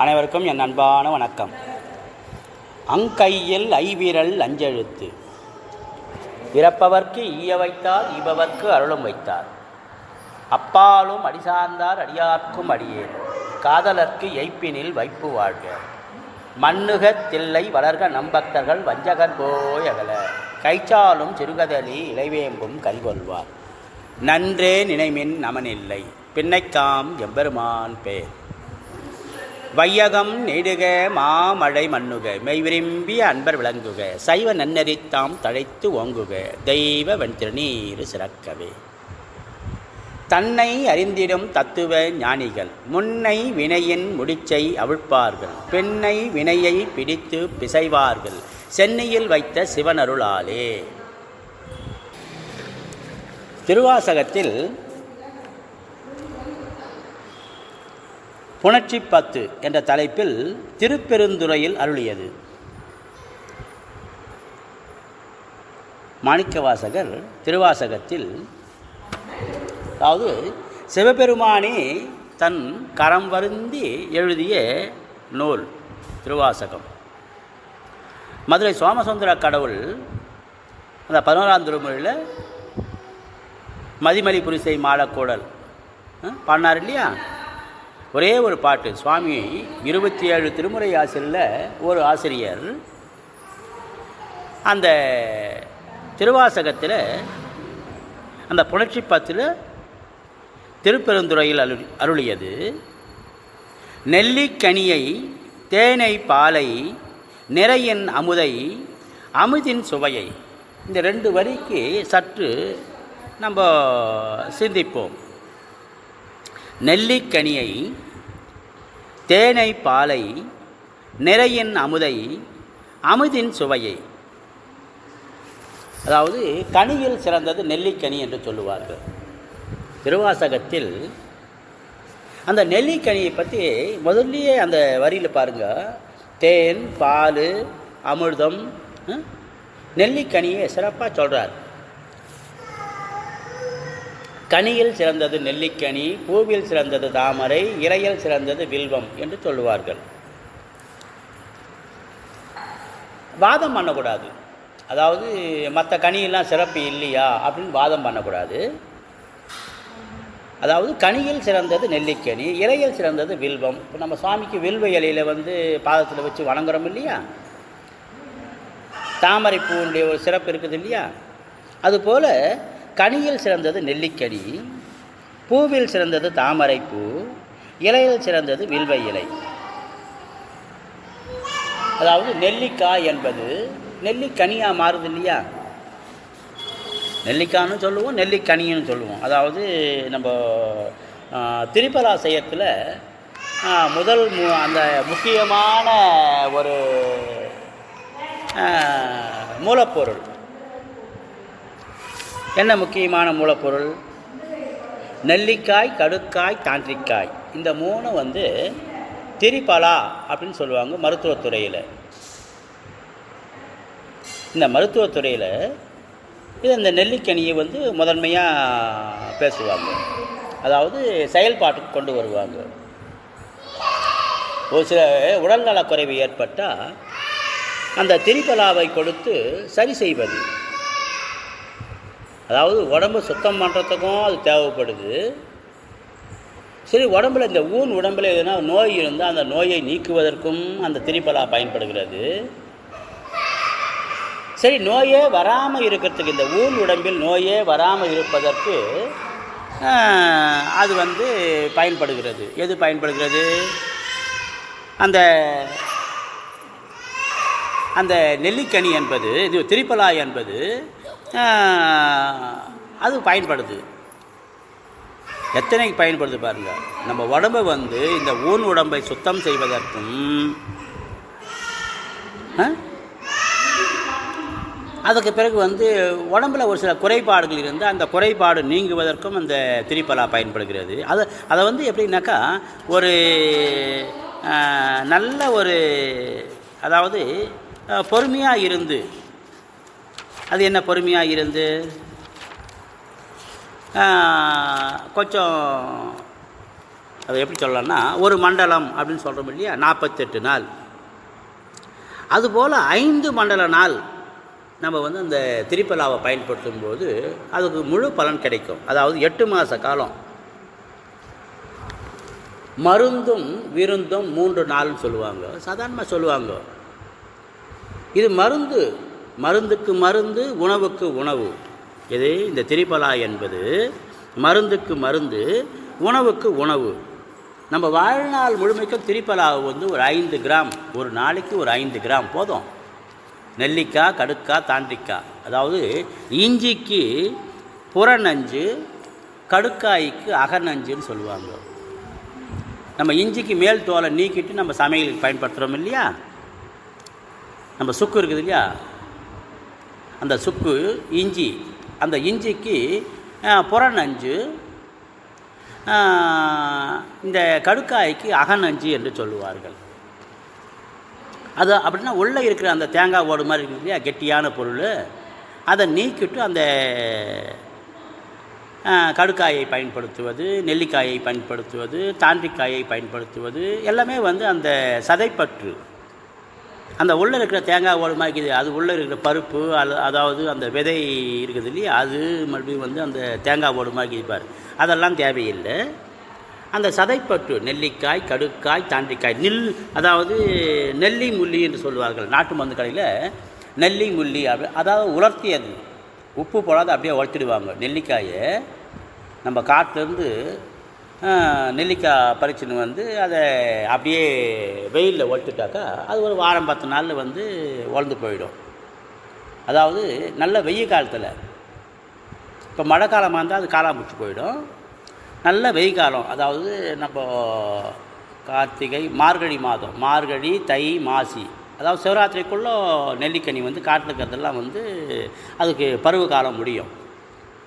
அனைவருக்கும் என் அன்பான வணக்கம். அங்கையில் ஐவிரல் அஞ்செழுத்து. இறப்பவர்க்கு ஈய வைத்தார் ஈபவர்க்கு அருளும் வைத்தார். அப்பாலும் அடிசார்ந்தார் அடியார்க்கும் அடியேன். காதலர்க்கு எய்ப்பினில் வைப்பு வாழ்க. மண்ணுகத் தில்லை வளர்க நம்பக்தர்கள் வஞ்சகர் போய் அகல. கைச்சாலும் சிறுகதலி இளைவேம்பும் கரிகொள்வார். நன்றே நினைமின் நமனில்லை. பின்னைக்காம் எம்பெருமான் பேர். வையகம் நெடுக மாமழை மண்ணுக மெய்விரும்பிய அன்பர் விளங்குக சைவ நன்னறித்தாம் தழைத்து ஓங்குக தெய்வ வெண்திருநீர் சிறக்கவே. தன்னை அறிந்திடும் தத்துவ ஞானிகள் முன்னை வினையின் முடிச்சை அவிழ்ப்பார்கள் பெண்ணை வினையை பிடித்து பிசைவார்கள் சென்னையில் வைத்த சிவனருளாலே. திருவாசகத்தில் புணர்ச்சி பத்து என்ற தலைப்பில் திருப்பெருந்துறையில் அருளியது. மாணிக்கவாசகர் திருவாசகத்தில் அதாவது சிவபெருமானே தன் கரம் வருந்தி எழுதிய நூல் திருவாசகம். மதுரை சோமசுந்தர கடவுள் அந்த பதினோராம் திருமொழியில் மதிமலி புரிசை மாலக்கூடல் பாடினார் இல்லையா? ஒரே ஒரு பாட்டு. சுவாமி இருபத்தி ஏழு திருமுறை ஆசிரியரில் ஒரு ஆசிரியர் அந்த திருவாசகத்தில் அந்த புணர்ச்சி பத்தில் திருப்பெருந்துறையில் அருள் அருளியது. நெல்லிக்கனியை தேனை பாலை நிறையின் அமுதை அமுதின் சுவையை. இந்த ரெண்டு வரிக்கு சற்று நம்ம சிந்திப்போம். நெல்லிக்கனியை தேனை பாலை நிறையின் அமுதை அமுதின் சுவையை. அதாவது கனியில் சிறந்தது நெல்லிக்கனி என்று சொல்லுவார்கள். திருவாசகத்தில் அந்த நெல்லிக்கனியை பற்றி முதல்லையே அந்த வரியில் பாருங்கள் தேன் பால் அமிர்தம் நெல்லிக்கனியை சிறப்பாக சொல்கிறார் கனியில் சிறந்தது நெல்லிக்கனி பூவில் சிறந்தது தாமரை இலையில் சிறந்தது வில்வம் என்று சொல்லுவார்கள். வாதம் பண்ணக்கூடாது. அதாவது மற்ற கனியெல்லாம் சிறப்பு இல்லையா அப்படின்னு வாதம் பண்ணக்கூடாது. அதாவது கனியில் சிறந்தது நெல்லிக்கனி இலையில் சிறந்தது வில்வம். இப்போ நம்ம சுவாமிக்கு வில்வ இலையில் வந்து பாதத்தில் வச்சு வணங்குறோம் இல்லையா? தாமரை பூவுடைய ஒரு சிறப்பு இருக்குது இல்லையா? அதுபோல் கனியில் சிறந்தது நெல்லிக்கனி பூவில் சிறந்தது தாமரைப்பூ இலையில் சிறந்தது வில்வ இலை. அதாவது நெல்லிக்காய் என்பது நெல்லிக்கனியாக மாறுது இல்லையா? நெல்லிக்கான்னு சொல்லுவோம் நெல்லிக்கனின்னு சொல்லுவோம். அதாவது நம்ம திரிபலாசயத்தில் முதல் மு அந்த முக்கியமான ஒரு மூலப்பொருள். என்ன முக்கியமான மூலப்பொருள்? நெல்லிக்காய் கடுக்காய் தாண்டிக்காய். இந்த மூணு வந்து திரிபலா அப்படின்னு சொல்லுவாங்க மருத்துவத்துறையில் இந்த மருத்துவத்துறையில் இது இந்த நெல்லிக்கனியை வந்து முதன்மையாக பேசுவாங்க. அதாவது செயல்பாட்டுக்கு கொண்டு வருவாங்க. ஒரு சில உடல்நலக்குறைவு ஏற்பட்டால் அந்த திரிபலாவை கொடுத்து சரி செய்வது. அதாவது உடம்பு சுத்தம் பண்ணுறதுக்கும் அது தேவைப்படுது. சரி உடம்புல இந்த ஊன் உடம்புல எதுனா நோய் இருந்தால் அந்த நோயை நீக்குவதற்கும் அந்த திரிபலா பயன்படுகிறது. சரி நோயே வராமல் இருக்கிறதுக்கு இந்த ஊன் உடம்பில் நோயே வராமல் இருப்பதற்கு அது வந்து பயன்படுகிறது. எது பயன்படுகிறது? அந்த அந்த நெல்லிக்கனி என்பது இது திரிப்பலா என்பது அது பயன்படுது. எத்தனைக்கு பயன்படுது பாருங்கள் நம்ம உடம்பை வந்து இந்த ஊன் உடம்பை சுத்தம் செய்வதற்கும் அதுக்கு பிறகு வந்து உடம்பில் ஒரு சில குறைபாடுகள் இருந்து அந்த குறைபாடு நீங்குவதற்கும் அந்த திரிப்பலா பயன்படுகிறது. அது அதை வந்து எப்படின்னாக்கா ஒரு நல்ல ஒரு அதாவது பொறுமையாக இருந்து அது என்ன பொறுமையாக இருந்து? கொஞ்சம் அதை எப்படி சொல்லலாம்னா ஒரு மண்டலம் அப்படின்னு சொல்கிறோம் இல்லையா? நாற்பத்தெட்டு நாள். அதுபோல் ஐந்து மண்டல நாள் நம்ம வந்து அந்த திரிப்பலாவை பயன்படுத்தும் போது அதுக்கு முழு பலன் கிடைக்கும். அதாவது எட்டு மாத காலம். மருந்தும் விருந்தும் மூன்று நாள்னு சொல்லுவாங்க. சாதாரணமாக சொல்லுவாங்க. இது மருந்து மருந்துக்கு மருந்து உணவுக்கு உணவு. இது இந்த திரிபலா என்பது மருந்துக்கு மருந்து உணவுக்கு உணவு. நம்ம வாழ்நாள் முழுமைக்கும் திரிபலாவை வந்து ஒரு ஐந்து கிராம் ஒரு நாளைக்கு ஒரு ஐந்து கிராம் போதும். நெல்லிக்காய் கடுக்காய் தாண்டிக்காய் அதாவது இஞ்சிக்கு புறநஞ்சு கடுக்காய்க்கு அகநஞ்சுன்னு சொல்லுவாங்க. நம்ம இஞ்சிக்கு மேல் தோலை நீக்கிட்டு நம்ம சமையலுக்கு பயன்படுத்துகிறோம் இல்லையா? நம்ம சுக்கு இருக்குது இல்லையா? அந்த சுக்கு இஞ்சி. அந்த இஞ்சிக்கு அஹ், புறநஞ்சு இந்த கடுக்காய்க்கு அகநஞ்சு என்று சொல்லுவார்கள். அது அப்படின்னா உள்ளே இருக்கிற அந்த தேங்காய் ஓடு மாதிரி இருக்குது இல்லையா? கெட்டியான பொருள். அதை நீக்கிட்டு அந்த கடுக்காயை பயன்படுத்துவது நெல்லிக்காயை பயன்படுத்துவது தாண்டிக்காயை பயன்படுத்துவது எல்லாமே வந்து அந்த சதைப்பற்று. அந்த உள்ளே இருக்கிற தேங்காய் ஓடு மாதிரி அது உள்ளே இருக்கிற பருப்பு அது அதாவது அந்த விதை இருக்குது இல்லையா? அது மறுபடியும் வந்து அந்த தேங்காய் ஓடு மாதிரி பாரு. அதெல்லாம் தேவையில்லை. அந்த சதைப்பற்று நெல்லிக்காய் கடுக்காய் தாண்டிக்காய் நெல் அதாவது நெல்லி முள்ளி என்று சொல்லுவார்கள். நாட்டு மருந்து கடையில் நெல்லி முள்ளி அப்படி அதாவது உலர்த்தியது உப்பு போடாத அப்படியே உழைச்சிடுவாங்க நெல்லிக்காயை நம்ம காட்டிலேருந்து நெல்லிக்காய் பறிச்சுன்னு வந்து அதை அப்படியே வெயிலில் ஒழுத்துட்டாக்கா அது ஒரு வாரம் பத்து நாளில் வந்து உலர்ந்து போயிடும். அதாவது நல்ல வெயில் காலத்தில். இப்போ மழை காலமாக இருந்தால் அது காலாமுச்சு போயிடும். நல்ல வெயில் காலம். அதாவது நம்ம கார்த்திகை மார்கழி மாதம். மார்கழி தை மாசி. அதாவது சிவராத்திரிக்குள்ளே நெல்லிக்கனி வந்து காட்டில் இருக்கிறதெல்லாம் வந்து அதுக்கு பருவ காலம் முடியும்.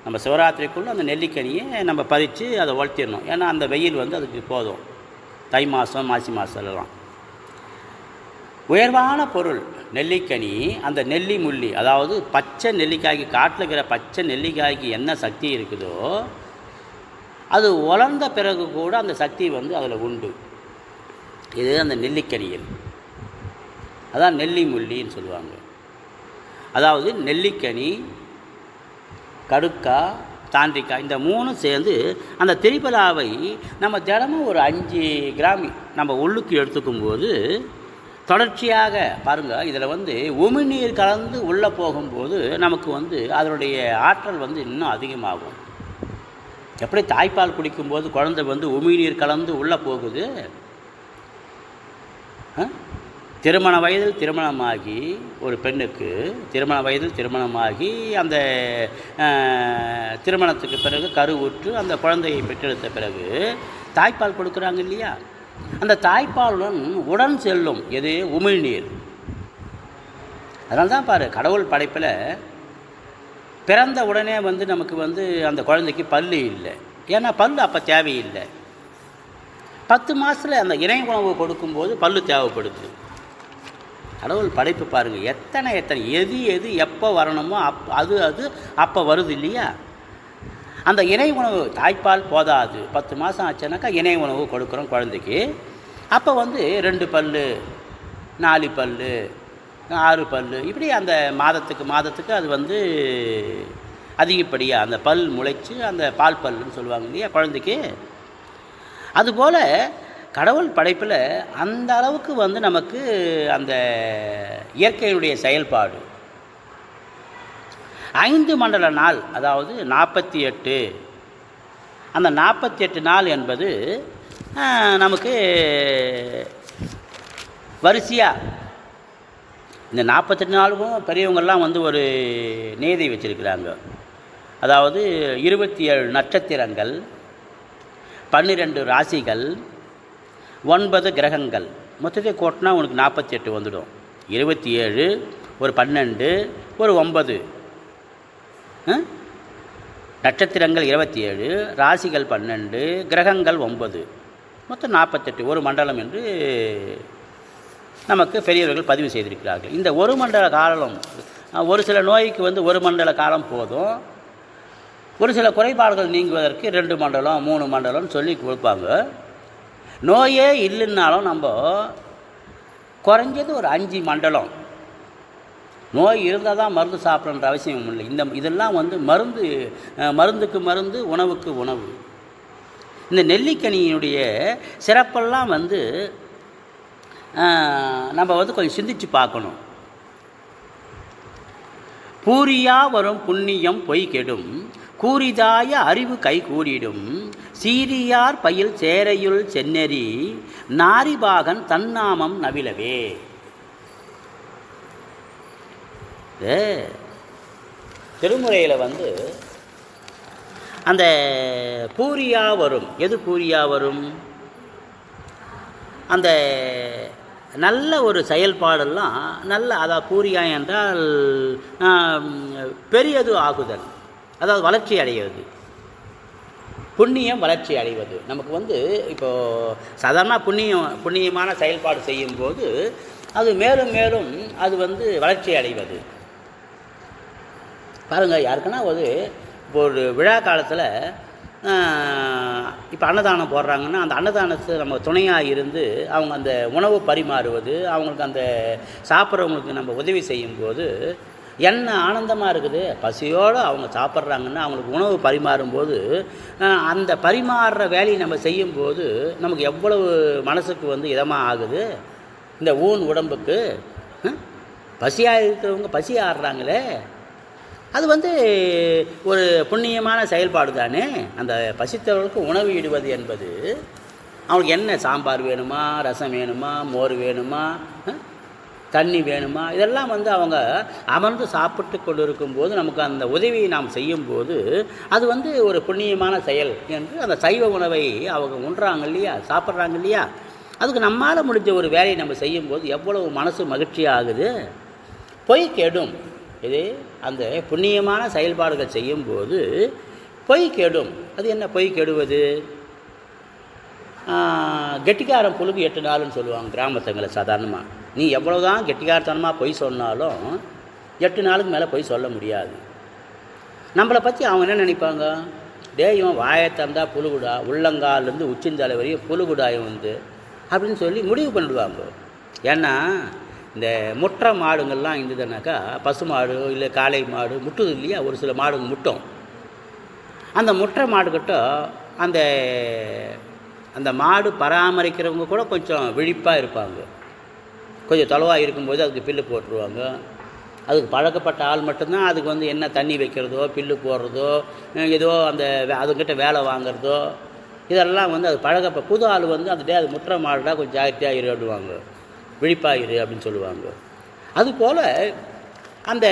நம்ம சிவராத்திரிக்குள்ளே அந்த நெல்லிக்கனியை நம்ம பறித்து அதை வளர்த்திடணும். ஏன்னா அந்த வெயில் வந்து அதுக்கு போதும். தை மாதம் மாசி மாதம்லாம் உயர்வான பொருள் நெல்லிக்கனி. அந்த நெல்லி முள்ளி அதாவது பச்சை நெல்லிக்காய்க்கு காட்டில் இருக்கிற பச்சை நெல்லிக்காய்க்கு என்ன சக்தி இருக்குதோ அது வளர்ந்த பிறகு கூட அந்த சக்தி வந்து அதில் உண்டு. இது அந்த நெல்லிக்கனியில். அதான் நெல்லி முள்ளின்னு சொல்லுவாங்க. அதாவது நெல்லிக்கனி கடுக்கா தாண்டிக்காய் இந்த மூணும் சேர்ந்து அந்த திரிபலாவை நம்ம தினமும் ஒரு அஞ்சு கிராம் நம்ம உள்ளுக்கு எடுத்துக்கும் போது தொடர்ச்சியாக பாருங்கள் இதில் வந்து உமிழ்நீர் கலந்து உள்ளே போகும்போது நமக்கு வந்து அதனுடைய ஆற்றல் வந்து இன்னும் அதிகமாகும். எப்படி தாய்ப்பால் குடிக்கும்போது குழந்தை வந்து உமிழ்நீர் கலந்து உள்ளே போகுது? திருமண வயதில் திருமணமாகி ஒரு பெண்ணுக்கு திருமண வயதில் திருமணமாகி அந்த திருமணத்துக்கு பிறகு கருவுற்று அந்த குழந்தையை பெற்றெடுத்த பிறகு தாய்ப்பால் கொடுக்குறாங்க இல்லையா? அந்த தாய்ப்பாலுடன் உடன் செல்லும் எது? உமிழ்நீர் அதனால தான் பாரு கடவுள் படைப்பில் பிறந்த உடனே வந்து நமக்கு வந்து அந்த குழந்தைக்கு பல்லு இல்லை. ஏன்னா பல்லு அப்போ தேவையில்லை. பத்து மாதத்தில் அந்த இணை உணவு கொடுக்கும்போது பல்லு தேவைப்படுது. கடவுள் படைப்பு பாருங்கள் எத்தனை எத்தனை எது எது எப்போ வரணுமோ அப் அது அது அப்போ வருது இல்லையா? அந்த இணை உணவு தாய்ப்பால் போதாது. பத்து மாதம் ஆச்சுனாக்கா இணை உணவு கொடுக்குறோம் குழந்தைக்கு. அப்போ வந்து ரெண்டு பல்லு நாலு பல்லு ஆறு பல்லு இப்படி அந்த மாதத்துக்கு மாதத்துக்கு அது வந்து அதிகப்படியாக அந்த பல் முளைச்சு அந்த பால் பல்லுன்னு சொல்லுவாங்க இல்லையா குழந்தைக்கு? அதுபோல் கடவுள் படைப்பில் அந்த அளவுக்கு வந்து நமக்கு அந்த இயற்கையினுடைய செயல்பாடு. ஐந்து மண்டல நாள் அதாவது நாற்பத்தி எட்டு அந்த நாற்பத்தி எட்டு நாள் என்பது நமக்கு வரிசையாக இந்த நாற்பத்தெட்டு நாளுக்கும் பெரியவங்கள்லாம் வந்து ஒரு நேதி வச்சுருக்கிறாங்க. அதாவது இருபத்தி ஏழு நட்சத்திரங்கள் பன்னிரெண்டு ராசிகள் ஒன்பது கிரகங்கள். மொத்தத்தை கூட்டினா உனக்கு நாற்பத்தி எட்டு வந்துடும். இருபத்தி ஏழு ஒரு பன்னெண்டு ஒரு ஒன்பது. ஆ? நட்சத்திரங்கள் இருபத்தி ஏழு ராசிகள் பன்னெண்டு கிரகங்கள் ஒன்பது. மொத்தம் நாற்பத்தெட்டு ஒரு மண்டலம் என்று நமக்கு பெரியவர்கள் பதிவு செய்திருக்கிறார்கள். இந்த ஒரு மண்டல காலம் ஒரு சில நோய்க்கு வந்து ஒரு மண்டல காலம் போதும். ஒரு சில குறைபாடுகள் நீங்குவதற்கு ரெண்டு மண்டலம் மூணு மண்டலம் சொல்லி கொடுப்பாங்க. நோயே இல்லைன்னாலும் நம்ம குறைஞ்சது ஒரு அஞ்சு மண்டலம். நோய் இருந்தால் தான் மருந்து சாப்பிட்ற அவசியம் இல்லை. இந்த இதெல்லாம் வந்து மருந்து மருந்துக்கு மருந்து உணவுக்கு உணவு. இந்த நெல்லிக்கனியினுடைய சிறப்பெல்லாம் வந்து நம்ம வந்து கொஞ்சம் சிந்திச்சு பார்க்கணும். பூரியா வரும் புண்ணியம் பொய் கெடும். கூறிதாய அறிவு கை கூடிடும் சீரியார் பயில் சேரையுள் சென்னெறி நாரிபாகன் தன்னாமம் நவிலவே. திருமுறையில் வந்து அந்த பூரியா வரும். எது பூரியா வரும்? அந்த நல்ல ஒரு செயல்பாடெல்லாம் நல்ல அதாவது பூரியா என்றால் பெரியது ஆகுதல். அதாவது வளர்ச்சி அடையிறது. புண்ணியம் வளர்ச்சி அடைவது. நமக்கு வந்து இப்போது சாதாரண புண்ணியம் புண்ணியமான செயல்பாடு செய்யும்போது அது மேலும் மேலும் அது வந்து வளர்ச்சி அடைவது. பாருங்கள் யாருக்குன்னா ஒரு இப்போ ஒரு விழா காலத்தில் இப்போ அன்னதானம் போடுறாங்கன்னா அந்த அன்னதானத்தை நம்ம துணையாக இருந்து அவங்க அந்த உணவு பரிமாறுவது அவங்களுக்கு அந்த சாப்பிட்றவங்களுக்கு நம்ம உதவி செய்யும்போது என்ன ஆனந்தமாக இருக்குது? பசியோடு அவங்க சாப்பிட்றாங்கன்னா அவங்களுக்கு உணவு பரிமாறும்போது அந்த பரிமாறுற வேலையை நம்ம செய்யும்போது நமக்கு எவ்வளவு மனசுக்கு வந்து இதமாக ஆகுது? இந்த ஊன் உடம்புக்கு பசியாக இருக்கிறவங்க பசி ஆடுறாங்களே அது வந்து ஒரு புண்ணியமான செயல்பாடு தானே? அந்த பசித்தவர்களுக்கு உணவு இடுவது என்பது அவங்களுக்கு என்ன சாம்பார் வேணுமா ரசம் வேணுமா மோர் வேணுமா தண்ணி வேணுமா? இதெல்லாம் வந்து அவங்க அமர்ந்து சாப்பிட்டு கொண்டு இருக்கும்போது நமக்கு அந்த உதவியை நாம் செய்யும்போது அது வந்து ஒரு புண்ணியமான செயல் என்று அந்த சைவ உணவை அவங்க உண்றாங்க இல்லையா? சாப்பிட்றாங்க இல்லையா? அதுக்கு நம்மால் முடிஞ்ச ஒரு வேலையை நம்ம செய்யும்போது எவ்வளவு மனசு மகிழ்ச்சி ஆகுது? பொய் கெடும். இது அந்த புண்ணியமான செயல்பாடுகள் செய்யும்போது பொய் கெடும். அது என்ன பொய் கெடுவது? ஆஹ், கெட்டிக்காரன் புழுகு எட்டு நாள்னு சொல்லுவாங்க கிராமத்துங்களை சாதாரணமாக நீ எவ்வளோ தான் கெட்டிக்காரத்தனமாக பொய் சொன்னாலும் எட்டு நாளுக்கு மேலே பொய் சொல்ல முடியாது. நம்மளை பற்றி அவங்க என்ன நினைப்பாங்க? டேய் இவன் வாயை தந்தால் புழுகுடா உள்ளங்கால்லேருந்து உச்சிந்தலை வரையும் புழுகுடா இவன் வந்து அப்படின்னு சொல்லி முடிவு பண்ணிடுவாங்க. ஏன்னா இந்த முற்ற மாடுங்கள்லாம் இருந்ததுனாக்கா பசு மாடு இல்லை காளை மாடு முட்டுது இல்லையா? ஒரு சில மாடுங்க முட்டும். அந்த முற்ற மாடுகிட்ட அந்த அந்த மாடு பராமரிக்கிறவங்க கூட கொஞ்சம் விழிப்பாக இருப்பாங்க. கொஞ்சம் தொலைவாக இருக்கும்போது அதுக்கு பில்லு போட்டுருவாங்க. அதுக்கு பழக்கப்பட்ட ஆள் மட்டும்தான் அதுக்கு வந்து என்ன தண்ணி வைக்கிறதோ பில்லு போடுறதோ ஏதோ அந்த வே- அதுக்கிட்ட வேலை வாங்குறதோ இதெல்லாம் வந்து அது பழக்கப்ப புது ஆள் வந்து அந்த டே அது முற்ற மாடுடா கொஞ்சம் ஜாக்கிரதையாக இரு விழிப்பாயிரு அப்படின்னு சொல்லுவாங்க. அதுபோல் அந்த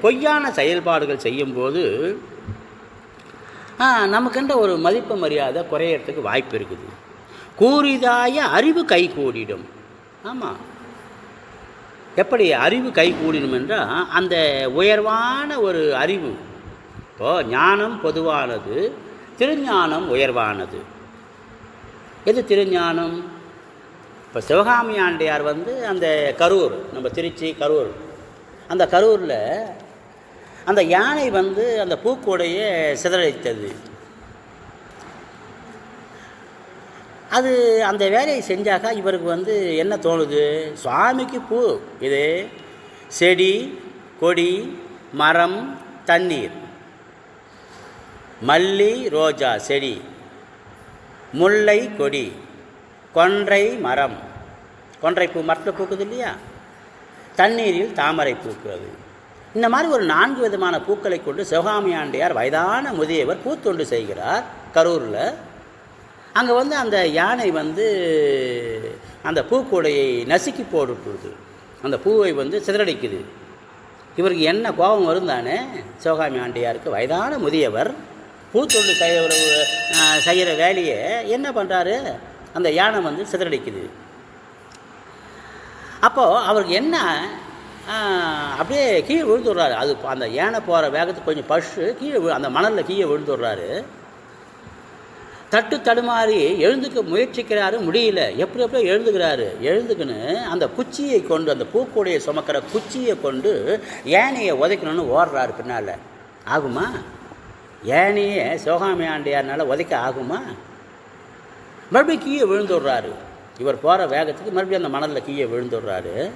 பொய்யான செயல்பாடுகள் செய்யும்போது நமக்குன்ற நமக்கென்ற ஒரு மதிப்பு மரியாதை குறையறதுக்கு வாய்ப்பு இருக்குது. கூறிதாய அறிவு கை கூடிடும். ஆமாம் எப்படி அறிவு கைகூடினும் என்றால் அந்த உயர்வான ஒரு அறிவு. இப்போது ஞானம் பொதுவானது திருஞானம் உயர்வானது. எது திருஞானம்? இப்போ சிவகாமி ஆண்டையார் வந்து அந்த கரூர் நம்ம திருச்சி கரூர். அந்த கரூரில் அந்த யானை வந்து அந்த பூக்கூடையை சிதறடித்தது. அது அந்த வேலையை செஞ்சாக்கா இவருக்கு வந்து என்ன தோணுது? சுவாமிக்கு பூ. இது செடி கொடி மரம் தண்ணீர். மல்லி ரோஜா செடி. முல்லை கொடி. கொன்றை மரம். கொன்றை பூ மரத்தில் பூக்குது இல்லையா? தண்ணீரில் தாமரை பூக்கிறது. இந்த மாதிரி ஒரு நான்கு விதமான பூக்களை கொண்டு சிவகாமி ஆண்டையார் வயதான முதியவர் பூத்தொண்டு செய்கிறார் கரூரில். அங்கே வந்து அந்த யானை வந்து அந்த பூக்கூடையை நசுக்கி போட்டுட்டுது அந்த பூவை வந்து சிதறடிக்குது. இவருக்கு என்ன கோபம் வரும் தானே சிவகாமி ஆண்டியாருக்கு வயதான முதியவர் பூத்தொண்டு செய்கிற செய்கிற வேலையை என்ன பண்ணுறாரு அந்த யானை வந்து சிதறடிக்குது. அப்போது அவருக்கு என்ன அப்படியே கீழே விழுந்துடுறாரு. அது அந்த யானை போகிற வேகத்துக்கு கொஞ்சம் பஷு கீழே அந்த மணலில் கீழே விழுந்துடுறாரு. தட்டு தடுமாறி எழுந்துக்க முயற்சிக்கிறாரு முடியல. எப்படி எப்படியோ எழுந்துக்கிறாரு? எழுந்துக்குன்னு அந்த குச்சியை கொண்டு அந்த பூக்கூடையை சுமக்கிற குச்சியை கொண்டு ஏனையை உதைக்கணும்னு ஓடுறாரு பின்னால். ஆகுமா? ஏனையே சிவகாமி ஆண்டியார்னால உதைக்க ஆகுமா? மறுபடியும் கீழே விழுந்துடுறாரு. இவர் போகிற வேகத்துக்கு மறுபடியும் அந்த மணலில் கீழே விழுந்துடுறாரு.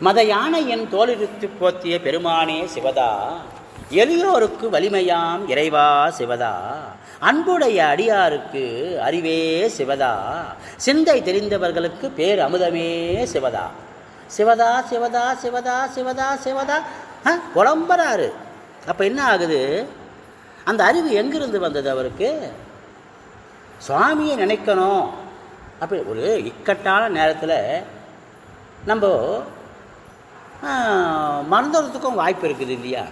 மத யானையின் தோலிருத்து போத்திய பெருமானே சிவதா எளியோருக்கு வலிமையாம் இறைவா சிவதா அன்புடைய அடியாருக்கு அறிவே சிவதா. சிந்தை தெரிந்தவர்களுக்கு பேர் அமுதமே சிவதா. சிவதா சிவதா சிவதா சிவதா சிவதா. ஆ, புலம்புறாரு. அப்போ என்ன ஆகுது? அந்த அறிவு எங்கிருந்து வந்தது அவருக்கு? சுவாமியை நினைக்கணும். அப்படி ஒரு இக்கட்டான நேரத்தில் நம்ம மறந்துறதுக்கும் மறந்துடுறதுக்கும் வாய்ப்பு இருக்குது இல்லையா?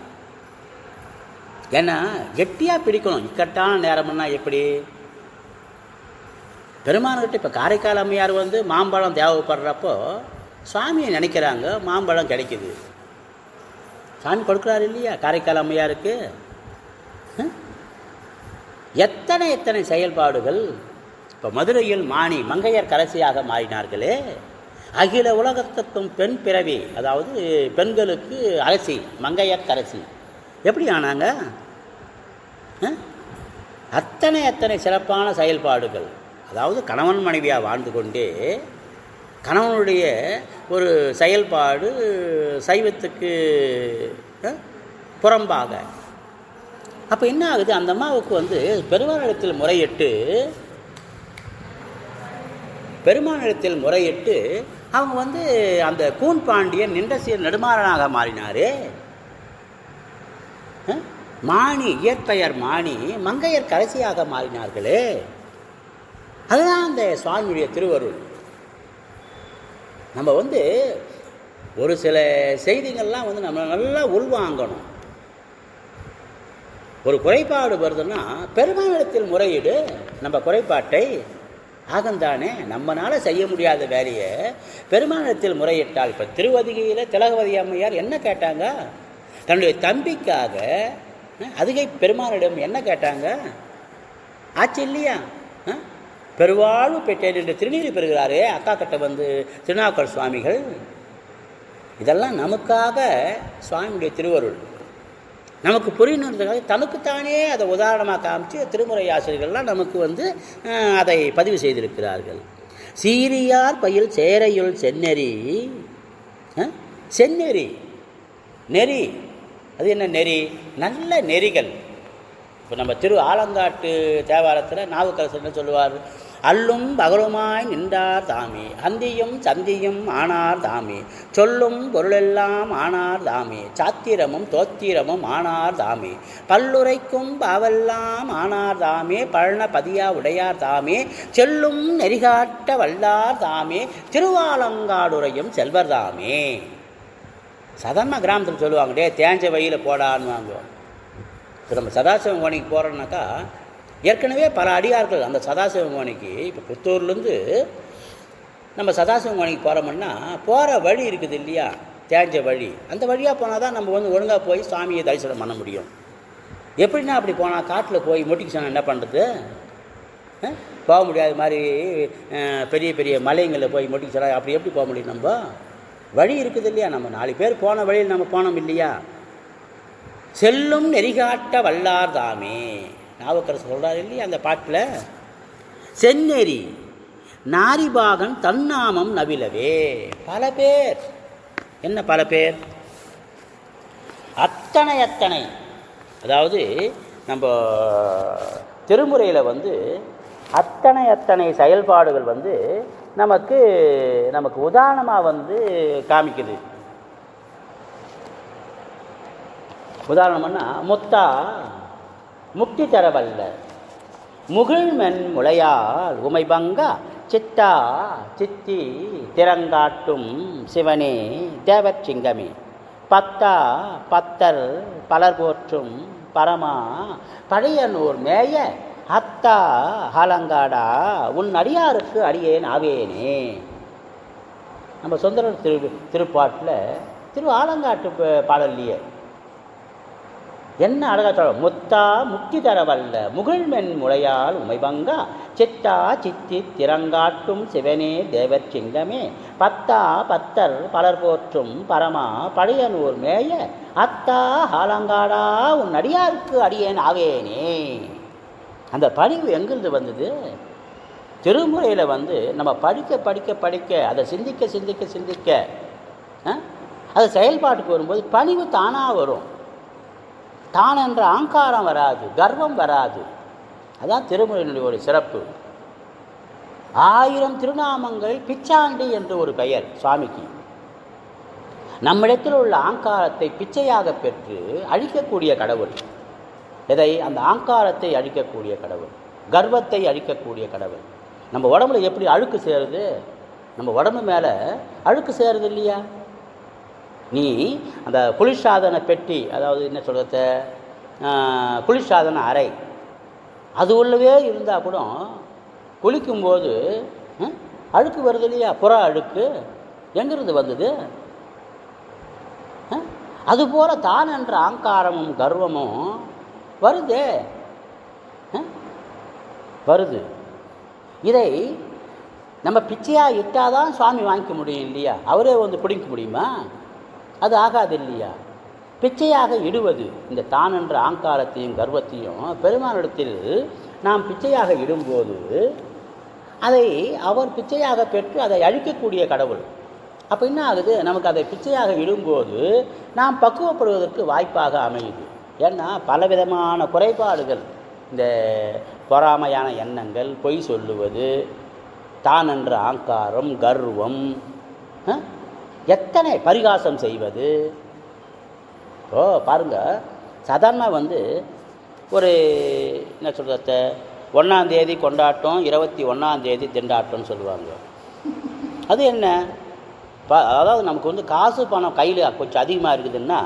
ஏன்னா கெட்டியாக பிடிக்கணும். இக்கட்டான நேரம்னா எப்படி? பெருமான்கிட்ட இப்போ காரைக்கால் அம்மையார் வந்து மாம்பழம் தேவைப்படுறப்போ சுவாமியை நினைக்கிறாங்க மாம்பழம் கிடைக்குது. சாமி கொடுக்குறாரு இல்லையா காரைக்கால் அம்மையாருக்கு? எத்தனை எத்தனை செயல்பாடுகள்? இப்போ மதுரையில் மாணி மங்கையர் கரசியாக மாறினார்களே. அகில உலகத்துக்கும் பெண் பிறவி அதாவது பெண்களுக்கு அரசி மங்கையர் கரசி. எப்படி ஆனாங்க அத்தனை அத்தனை சிறப்பான செயல்பாடுகள். அதாவது கணவன் மனைவியாக வாழ்ந்து கொண்டே கணவனுடைய ஒரு செயல்பாடு சைவத்துக்கு புறம்பாக. அப்போ என்ன ஆகுது? அந்த அம்மாவுக்கு வந்து பெருமானிடத்தில் முறையிட்டு பெருமானிடத்தில் முறையிட்டு அவங்க வந்து அந்த கூன் பாண்டியன் நின்ற சீர் நெடுமாறனாக மாறினாரே. மாணி இயற்பெயர் மாணி மங்கையர் கடைசியாக மாறினார்களே. அதுதான் அந்த சுவாமியுடைய திருவருள். நம்ம வந்து ஒரு சில செய்திகள்லாம் வந்து நம்ம நல்லா உள்வாங்கணும். ஒரு குறைபாடு வருதுன்னா பெருமானிடத்தில் முறையீடு நம்ம குறைபாட்டை ஆகந்தானே நம்மனால் செய்ய முடியாத வேலையை பெருமானிடத்தில் முறையிட்டால் இப்போ திருவதிகையில் திலகவதி அம்மையார் என்ன கேட்டாங்க? தன்னுடைய தம்பிக்காக அதுகை பெருமானிடம் என்ன கேட்டாங்க? ஆச்சு இல்லையா? பெருவாழ்வு பெற்றேன் என்று திருநீர் பெறுகிறாரே அக்கா கிட்ட வந்து திருநாவுக்கர் சுவாமிகள். இதெல்லாம் நமக்காக சுவாமியுடைய திருவருள். நமக்கு புரியணுன்றதுக்காக தனக்குத்தானே அதை உதாரணமாக காமிச்சு திருமுறை ஆசிரியர்கள்லாம் நமக்கு வந்து அதை பதிவு செய்திருக்கிறார்கள். சீரியார் பயில் சேரையுள் செந்நெறி அஹ், செந்நெறி நெறி. அது என்ன நெறி? நல்ல நெறிகள். இப்போ நம்ம திரு ஆலங்காட்டு தேவாரத்தில் நாவுக்கரசர் என்ன சொல்லுவார் அல்லும் பகலுமாய் நின்றார் தாமே அந்தியும் சந்தியும் ஆனார் தாமே சொல்லும் பொருளெல்லாம் ஆனார் தாமே சாத்திரமும் தோத்திரமும் ஆனார் தாமே பல்லுரைக்கும் பாவெல்லாம் ஆனார் தாமே பழன பதியா உடையார் தாமே செல்லும் நெறிகாட்ட வல்லார் தாமே திருவாலங்காடுரையும் செல்வர் தாமே. சாதாரண கிராமத்தில் சொல்லுவாங்க டே தேஞ்ச வழியில் போடான்னுவாங்க இப்போ நம்ம சதாசிவம் கோணிக்கு போகிறோம்னாக்கா ஏற்கனவே பல அடியார்கள் அந்த சதாசிவம் கோணிக்கு இப்போ புத்தூர்லேருந்து நம்ம சதாசிவம் கோணிக்கு போகிறோம்னா போகிற வழி இருக்குது இல்லையா? தேஞ்ச வழி. அந்த வழியாக போனால் தான் நம்ம வந்து ஒழுங்காக போய் சாமியை தரிசனம் பண்ண முடியும். எப்படின்னா அப்படி போனால் காட்டில் போய் மொட்டிக்கு சொன்னால் என்ன பண்ணுறது போக முடியாத மாதிரி பெரிய பெரிய மலைங்களில் போய் மொட்டிக்கு சொன்னால் அப்படி எப்படி போக முடியும் நம்ம? வழி இருக்குது இல்லையா? நம்ம நாலு பேர் போன வழியில் நம்ம போனோம் இல்லையா? செல்லும் நெறிகாட்ட வல்லார் தாமே. நாவுக்கரசு சொல்கிறார் இல்லையா அந்த பாட்டில்? செந்நெறி நாரிபாகன் தன்னாமம் நவிலவே. பல பேர். என்ன பல பேர்? அத்தனை அத்தனை. அதாவது நம்ம திருமுறையில் வந்து அத்தனை அத்தனை செயல்பாடுகள் வந்து நமக்கு நமக்கு உதாரணமாக வந்து காமிக்குது. உதாரணம்னா முத்தா முக்தி தரவல்ல முகிழ்மென் முளையால் உமைபங்கா சித்தா சித்தி திறங்காட்டும் சிவனே தேவச்சிங்கமே பத்தா பத்தர் பலர் போற்றும் பரமா பழையனூர் மேய அத்தா ஹாலங்காடா உன் அடியாருக்கு அடியேன் ஆவேனே. நம்ம சுந்தரர் திரு திருப்பாட்டில் திரு ஆலங்காட்டு பாடல்லையே என்ன அழகா சொல்ல முத்தா முக்தி தரவல்ல முகிழ்மென் முளையால் உமைபங்கா சித்தா சித்தி திறங்காட்டும் சிவனே தேவர் சிங்கமே. பத்தா பத்தர் பலர் போற்றும் பரமா பழையனூர் மேய அத்தா ஆலங்காடா உன் அடியாருக்கு அடியேன் ஆவேனே. அந்த பணிவு எங்கிருந்து வந்தது? திருமுறையில் வந்து நம்ம படிக்க படிக்க படிக்க அதை சிந்திக்க சிந்திக்க சிந்திக்க அது செயல்பாட்டுக்கு வரும்போது பணிவு தானாக வரும். தான் என்ற ஆங்காரம் வராது கர்வம் வராது. அதான் திருமுறையினுடைய ஒரு சிறப்பு. ஆயிரம் திருநாமங்கள் பிச்சாண்டி என்று ஒரு பெயர் சுவாமிக்கு. நம்மிடத்தில் உள்ள ஆங்காரத்தை பிச்சையாக பெற்று அழிக்கக்கூடிய கடவுள். எதை? அந்த ஆங்காரத்தை அழிக்கக்கூடிய கடவுள். கர்வத்தை அழிக்கக்கூடிய கடவுள். நம்ம உடம்புல எப்படி அழுக்கு சேருது? நம்ம உடம்பு மேலே அழுக்கு சேருது இல்லையா? நீ அந்த குளிர்சாதன பெட்டி அதாவது என்ன சொல்கிறது குளிர்சாதன அறை. அது உள்ளவே இருந்தால் கூட குளிக்கும்போது அழுக்கு வருது இல்லையா? புற அழுக்கு. எங்கிருந்து வந்தது? அதுபோல் தான் என்ற ஆங்காரமும் கர்வமும் வருதே. வருது. இதை நம்ம பிச்சையாக இட்டாதான் சுவாமி வாங்கிக்க முடியும் இல்லையா? அவரே வந்து பிடிக்க முடியுமா? அது ஆகாது இல்லையா? பிச்சையாக இடுவது இந்த தான் என்ற ஆங்காரத்தையும் கர்வத்தையும் பெருமானிடத்தில் நாம் பிச்சையாக இடும்போது அதை அவர் பிச்சையாக பெற்று அதை அழிக்கக்கூடிய கடவுள். அப்போ என்ன ஆகுது? நமக்கு அதை பிச்சையாக இடும்போது நாம் பக்குவப்படுவதற்கு வாய்ப்பாக அமையுது. ஏன்னா பலவிதமான குறைபாடுகள். இந்த பொறாமையான எண்ணங்கள் பொய் சொல்லுவது தான் என்ற ஆங்காரம் கர்வம் எத்தனை பரிகாசம் செய்வது? ஓ பாருங்க. சாதாரண வந்து ஒரு என்ன சொல்கிறத ஒன்றாந்தேதி கொண்டாட்டம் இருபத்தி ஒன்றாந்தேதி திண்டாட்டம்னு சொல்லுவாங்க. அது என்ன? ப அதாவது நமக்கு வந்து காசு பணம் கையில் கொஞ்சம் அதிகமாக இருக்குதுன்னா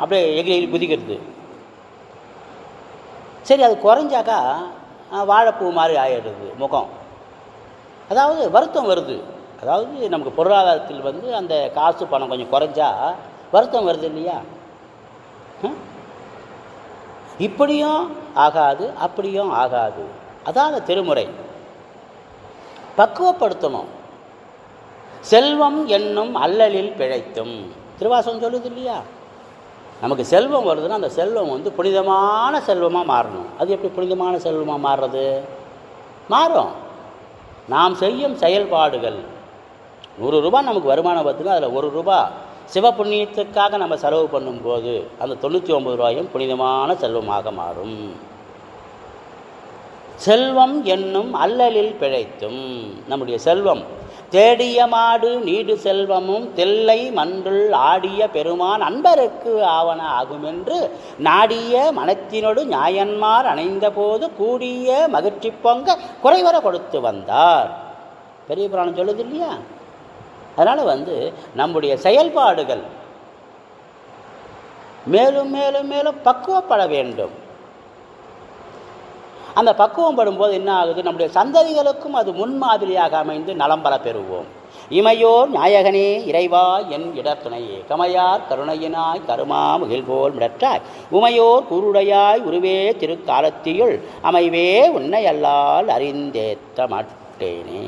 அப்படியே எகிரி எகிரி குதிக்கிறது. சரி அது குறைஞ்சாக்கா வாழைப்பூ மாதிரி ஆயிடுது முகம். அதாவது வருத்தம் வருது. அதாவது நமக்கு பொருளாதாரத்தில் வந்து அந்த காசு பணம் கொஞ்சம் குறைஞ்சா வருத்தம் வருது இல்லையா? இப்படியும் ஆகாது அப்படியும் ஆகாது. அதான் அந்த திருமுறை. பக்குவப்படுத்தணும். செல்வம் என்னும் அல்லலில் பிழைத்தும். திருவாசகம் சொல்லுது இல்லையா? நமக்கு செல்வம் வருதுன்னா அந்த செல்வம் வந்து புனிதமான செல்வமாக மாறணும். அது எப்படி புனிதமான செல்வமாக மாறுறது? மாறும். நாம் செய்யும் செயல்பாடுகள். நூறு ரூபாய் நமக்கு வருமானம் வருதுன்னா அதில் ஒரு ரூபா சிவ புண்ணியத்துக்காக நம்ம செலவு பண்ணும்போது அந்த தொண்ணூற்றி ஒம்பது ரூபாயும் புனிதமான செல்வமாக மாறும். செல்வம் என்னும் அல்லலில் பிழைத்தும். நம்முடைய செல்வம் தேடிய மாடு நீடு செல்வமும் தில்லை மன்றுள் ஆடிய பெருமான் அன்பருக்கு ஆவன ஆகுமென்று நாடிய மனத்தினோடு ஞாயன்மார் அணைந்தபோது கூடிய மகிழ்ச்சி பொங்க குறைவர கொடுத்து வந்தார். பெரிய புராணம் சொல்லுது இல்லையா? அதனால் வந்து நம்முடைய செயல்பாடுகள் மேலும் மேலும் மேலும் பக்குவப்பட வேண்டும். அந்த பக்குவம் படும்போது என்ன ஆகுது? நம்முடைய சந்ததிகளுக்கும் அது முன்மாதிரியாக அமைந்து நலம் பல பெறுவோம். இமையோர் நாயகனே இறைவா என் இடத்துணையே. கமையார் கருணையினாய் கருமா முகில்போல் மிடற்றாய். உமையோர் குருடையாய் உருவே திருக்காலத்தியுள் அமைவே உன்னை அல்லால் அறிந்தேத்த மாட்டேனே.